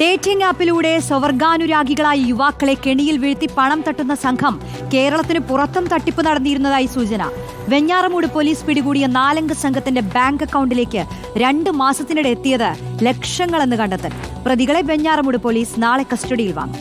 Dating ആപ്പിലൂടെ സ്വവർഗാനുരാഗികളായ യുവാക്കളെ കെണിയിൽ വീഴ്ത്തി പണം തട്ടുന്ന സംഘം കേരളത്തിന് പുറത്തും തട്ടിപ്പ് നടന്നിരുന്നതായി സൂചന. വെഞ്ഞാറമൂട് പോലീസ് പിടികൂടിയ നാലംഗ സംഘത്തിന്റെ ബാങ്ക് അക്കൗണ്ടിലേക്ക് രണ്ട് മാസത്തിനിടെ എത്തിയത് ലക്ഷങ്ങളെന്ന് കണ്ടെത്തൽ. പ്രതികളെ വെഞ്ഞാറമൂട് പോലീസ് നാളെ കസ്റ്റഡിയിൽ വാങ്ങും.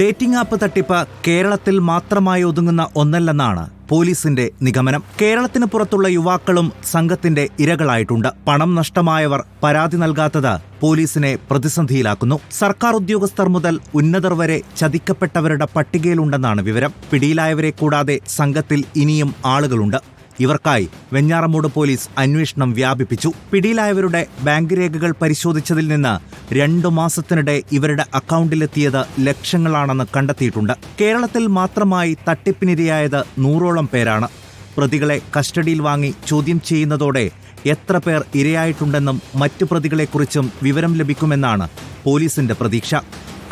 ഡേറ്റിംഗ് ആപ്പ് തട്ടിപ്പ് കേരളത്തിൽ മാത്രമായി ഒതുങ്ങുന്ന ഒന്നല്ലെന്നാണ് പോലീസിന്റെ നിഗമനം. കേരളത്തിന് പുറത്തുള്ള യുവാക്കളും സംഘത്തിന്റെ ഇരകളായിട്ടുണ്ട്. പണം നഷ്ടമായവർ പരാതി നൽകാത്തത് പോലീസിനെ പ്രതിസന്ധിയിലാക്കുന്നു. സർക്കാർ ഉദ്യോഗസ്ഥർ മുതൽ ഉന്നതർ വരെ ചതിക്കപ്പെട്ടവരുടെ പട്ടികയിലുണ്ടെന്നാണ് വിവരം. പിടിയിലായവരെ കൂടാതെ സംഘത്തിൽ ഇനിയും ആളുകളുണ്ട്. ഇവർക്കായി വെഞ്ഞാറമൂട് പോലീസ് അന്വേഷണം വ്യാപിപ്പിച്ചു. പിടിയിലായവരുടെ ബാങ്ക് രേഖകൾ പരിശോധിച്ചതിൽ നിന്ന് രണ്ടു മാസത്തിനിടെ ഇവരുടെ അക്കൗണ്ടിലെത്തിയത് ലക്ഷങ്ങളാണെന്ന് കണ്ടെത്തിയിട്ടുണ്ട്. കേരളത്തിൽ മാത്രമായി തട്ടിപ്പിനിരയായത് നൂറോളം പേരാണ്. പ്രതികളെ കസ്റ്റഡിയിൽ വാങ്ങി ചോദ്യം ചെയ്യുന്നതോടെ എത്ര പേർ ഇരയായിട്ടുണ്ടെന്നും മറ്റു പ്രതികളെക്കുറിച്ചും വിവരം ലഭിക്കുമെന്നാണ് പോലീസിന്റെ പ്രതീക്ഷ.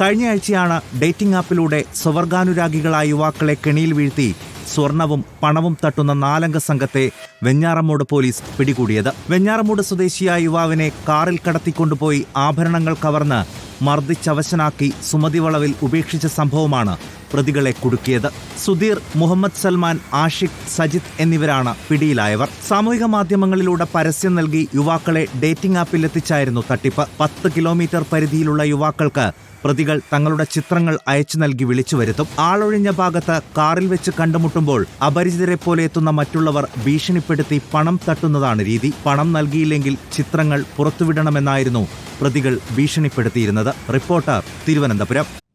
കഴിഞ്ഞയാഴ്ചയാണ് ഡേറ്റിംഗ് ആപ്പിലൂടെ സ്വവർഗാനുരാഗികളായ യുവാക്കളെ കെണിയിൽ വീഴ്ത്തി സ്വർണവും പണവും തട്ടുന്ന നാലംഗ സംഘത്തെ വെഞ്ഞാറമ്മൂട് പോലീസ് പിടികൂടിയത്. വെഞ്ഞാറമ്മൂട് സ്വദേശിയായ യുവാവിനെ കാറിൽ കടത്തിക്കൊണ്ടുപോയി ആഭരണങ്ങൾ കവർന്ന് മർദ്ദിച്ചവശനാക്കി സുമതി വളവിൽ ഉപേക്ഷിച്ച സംഭവമാണ് പ്രതികളെ കുടുക്കിയത്. സുധീർ മുഹമ്മദ് സൽമാൻ ആഷിഖ് സജിത് എന്നിവരാണ് പിടിയിലായവർ. സാമൂഹിക മാധ്യമങ്ങളിലൂടെ പരസ്യം നൽകി യുവാക്കളെ ഡേറ്റിംഗ് ആപ്പിലെത്തിച്ചായിരുന്നു തട്ടിപ്പ്. പത്ത് കിലോമീറ്റർ പരിധിയിലുള്ള യുവാക്കൾക്ക് പ്രതികൾ തങ്ങളുടെ ചിത്രങ്ങൾ അയച്ചു നൽകി വിളിച്ചു വരുത്തും. ആളൊഴിഞ്ഞ ഭാഗത്ത് കാറിൽ വെച്ച് കണ്ടുമുട്ടുമ്പോൾ അപരിചിതരെ പോലെ എത്തുന്ന മറ്റുള്ളവർ ഭീഷണിപ്പെടുത്തി പണം തട്ടുന്നതാണ് രീതി. പണം നൽകിയില്ലെങ്കിൽ ചിത്രങ്ങൾ പുറത്തുവിടണമെന്നായിരുന്നു പ്രതികൾ ഭീഷണിപ്പെടുത്തിയിരുന്നത്. റിപ്പോർട്ടർ തിരുവനന്തപുരം.